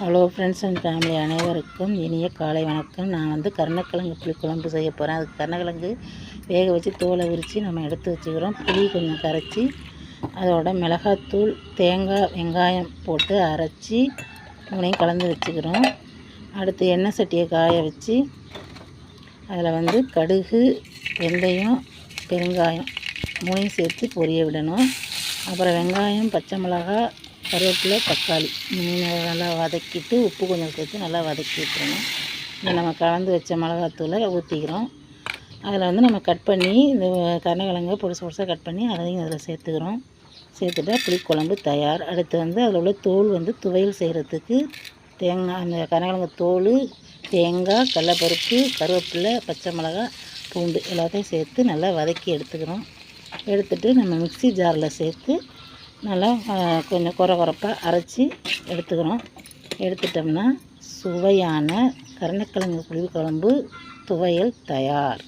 Hello friends and family அனைவருக்கும் இனிய காலை வணக்கம். நான் வந்து கருணக்கிழங்கு புளிக்குழம்பு செய்ய போகிறேன் அதுக்கு கருணக்கிழங்கு வேக வச்சு தோலை உரித்து நம்ம எடுத்து வச்சுக்கிறோம். புளி கொஞ்சம் கரைச்சி அதோட மிளகாத்தூள் தேங்காய் வெங்காயம் போட்டு அரைச்சி மூணையும் கலந்து வச்சுக்கிறோம். அடுத்து எண்ணெய் சட்டியை காய வச்சு அதில் வந்து கடுகு வெந்தயம் பெருங்காயம் மூணையும் சேர்த்து பொரிய விடணும். அப்புறம் வெங்காயம் பச்சை மிளகாய் கருவேப்பிலை தக்காளி. நல்லா வதக்கிட்டு உப்பு கொஞ்சம் சேர்த்து நல்லா வதக்கி விட்டுருணும் இதை நம்ம கலந்து வச்ச மிளகாத்தூளை ஊற்றிக்கிறோம் அதில் வந்து நம்ம கட் பண்ணி இந்த கருணக்கிழங்க பொடிசு பொடிசாக கட் பண்ணி அதையும் அதில் சேர்த்துக்கிறோம். சேர்த்துட்டா புளிக்குழம்பு தயார். அடுத்து வந்து அதில் உள்ள தோல் வந்து துவையல் செய்கிறதுக்கு தேங்காய் அந்த கருணக்கிழங்கு தோல் தேங்காய் கடலப்பருப்பு கருவேப்பிலை பச்சை மிளகாய் பூண்டு எல்லாத்தையும் சேர்த்து நல்லா வதக்கி எடுத்துக்கிறோம். எடுத்துகிட்டு நம்ம மிக்ஸி ஜாரில் சேர்த்து நல்லா கொஞ்சம் குறை குறைப்பாக அரைச்சி எடுத்துக்கிறோம். எடுத்துட்டோம்னா சுவையான கருணக்கிழங்கு புளிக்குழம்பு துவையல் தயார்.